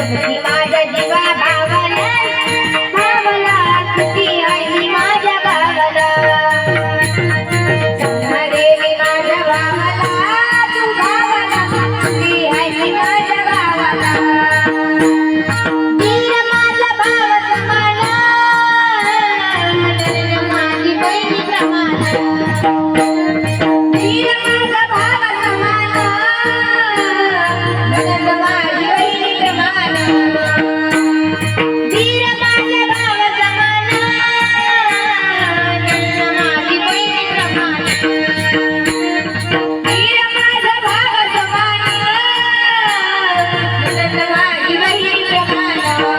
Thank you. சிவகிரகணா